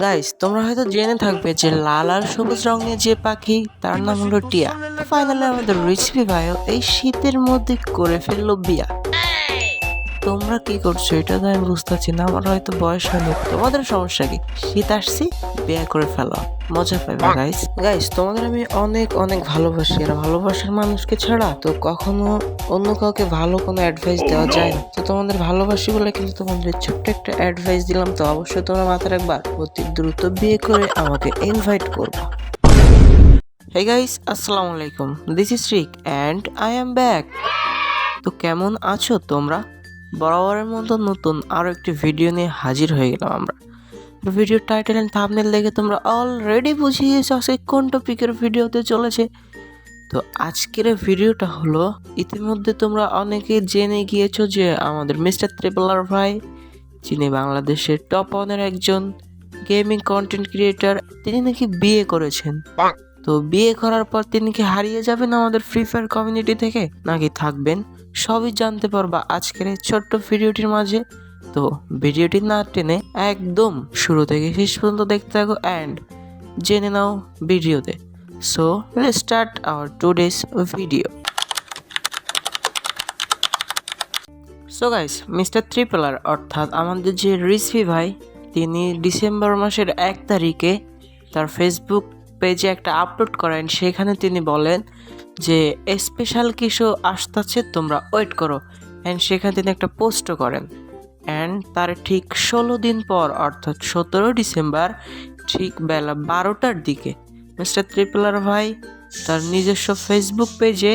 Guys তোমরা হয়তো জেনে থাকবে যে লাল আর সবুজ রঙের যে পাখি, তার নাম হলো টিয়া। ফাইনালি আমাদের রিসিপি ভাইও এই শীতের মধ্যে করে ফেলল বিয়া। তোমরা কি করছ? এটা তো আমি বুঝতে পারছি না। আমার হয়তো বয়স হয়নি। তোমাদের সমস্যা কি? শীত আসছি, বিয়ে করে ফেলো। মজা পাবে গাইস গাইস তোমাদের আমি অনেক অনেক ভালোবাসি। আর ভালোবাসার মানুষকে ছাড়া তো কখনো অন্য কাউকে ভালো কোনো অ্যাডভাইস দেওয়া যায় না। তো তোমাদের ভালোবাসি বলে কিন্তু তোমাদের ছোট্ট একটা অ্যাডভাইস দিলাম। তো অবশ্যই তোমরা মাথায় রাখবা, অতি দ্রুত বিয়ে করে আমাকে ইনভাইট করবা। হে গাইস আসসালামু আলাইকুম। This is Rick and I am back তো কেমন আছো তোমরা? বরাবরের মতো নতুন আরও একটি ভিডিও নিয়ে হাজির হয়ে গেলাম আমরা। ভিডিও টাইটেল অ্যান্ড থাম্বনেল দেখে তোমরা অলরেডি বুঝিয়ে গেছো আজকে কোন টপিকের ভিডিওতে চলেছে। তো আজকের ভিডিওটা হলো, ইতিমধ্যে তোমরা অনেকে জেনে গিয়েছো যে আমাদের মিস্টার ত্রিপলার ভাই, যিনি বাংলাদেশের টপ ওয়ানের একজন গেমিং কন্টেন্ট ক্রিয়েটার তিনি নাকি বিয়ে করেছেন। তো বিয়ে করার পর তিনি কি হারিয়ে যাবেন আমাদের ফ্রি ফায়ার কমিউনিটি থেকে? নাকি থাকবেন? সবই জানতে পারবা আজকের এই ছোট্ট ভিডিওটির মাঝে। তো ভিডিওটি না টেনে একদম শুরু থেকে শেষ পর্যন্ত দেখতে থাকো অ্যান্ড জেনে নাও ভিডিওতে। So start our today's video so guys mister ত্রিপলার অর্থাৎ আমাদের যে রিসভি ভাই, তিনি ডিসেম্বর মাসের এক তারিখে তার ফেসবুক পেজে একটা আপলোড করেন, সেখানে তিনি বলেন যে, স্পেশাল কিছু আসতেছে, তোমরা ওয়েট করো। অ্যান্ড সেখানে তিনি একটা পোস্টও করেন। অ্যান্ড তার ঠিক ষোলো দিন পর, অর্থাৎ সতেরো ডিসেম্বর, ঠিক বেলা বারোটার দিকে, মিস্টার ত্রিপলার ভাই তার নিজস্ব ফেসবুক পেজে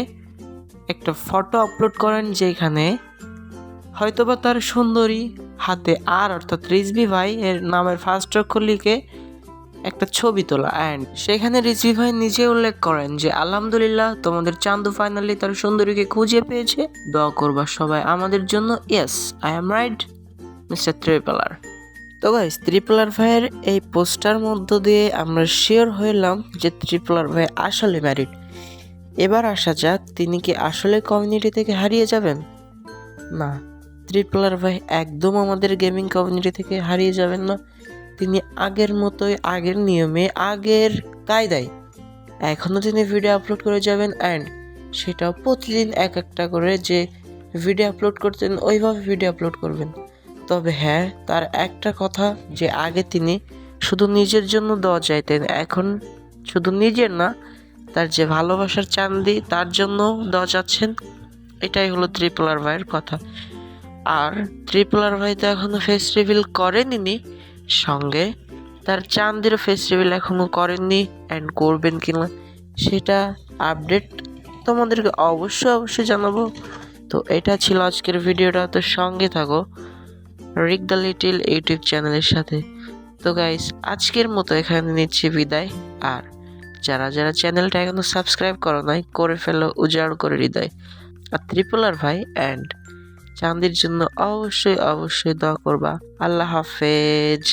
একটা ফটো আপলোড করেন, যেখানে হয়তোবা তার সুন্দরী হাতে আর, অর্থাৎ রিজবি ভাই, এর নামের ফার্স্ট অক্ষর লিখে একটা ছবি তোলা। অ্যান্ড সেখানে রিজভি ভাই নিজে উল্লেখ করেন যে, আলহামদুলিল্লাহ, তোমাদের চান্দু ফাইনালি তার সুন্দরীকে খুঁজে পেয়েছে। দোয়া করবা সবাই আমাদের জন্য। Yes I am right mister ত্রিপলার তো গাইস ত্রিপলার ভাইয়ের এই পোস্টার মধ্য দিয়ে আমরা শিওর হইলাম যে ত্রিপলার ভাই আসলে ম্যারিড এবার আসা যাক, তিনি কি আসলে কমিউনিটি থেকে হারিয়ে যাবেন? না ত্রিপলার ভাই একদম আমাদের গেমিং কমিউনিটি থেকে হারিয়ে যাবেন না। তিনি আগের মতোই আগের নিয়মে আগের কায়দায় এখনও তিনি ভিডিও আপলোড করে যাবেন অ্যান্ড সেটাও প্রতিদিন এক একটা করে যে ভিডিও আপলোড করতেন, ওইভাবে ভিডিও আপলোড করবেন। তবে হ্যাঁ তার একটা কথা যে আগে তিনি শুধু নিজের জন্য দেওয়া চাইতেন, এখন শুধু নিজের না, তার যে ভালোবাসার চান্দি, তার জন্য দেওয়া চাচ্ছেন, এটাই হলো ত্রিপলার ভাইয়ের কথা। আর ত্রিপলার ভাই তো এখনও ফেস রিভিল করেনি সঙ্গে। তার চান্দের ফেস্টিভ্যাল এখনও করেননি অ্যান্ড করবেন কিনা সেটা আপডেট তোমাদেরকে অবশ্যই অবশ্যই জানাব। তো এটা ছিল আজকের ভিডিওটা, তো সঙ্গে থাকো রিক দ্য লিটিল ইউটিউব চ্যানেলের সাথে। তো গাইস আজকের মতো এখানে নিচ্ছি বিদায়। আর যারা যারা চ্যানেলটা এখনও সাবস্ক্রাইব করো নাই, করে ফেলো, উজাড় করে হৃদয়। আর ত্রিপলার ভাই অ্যান্ড চাঁদির জন্য অবশ্যই অবশ্যই দোয়া করবা। আল্লাহ হাফেজ।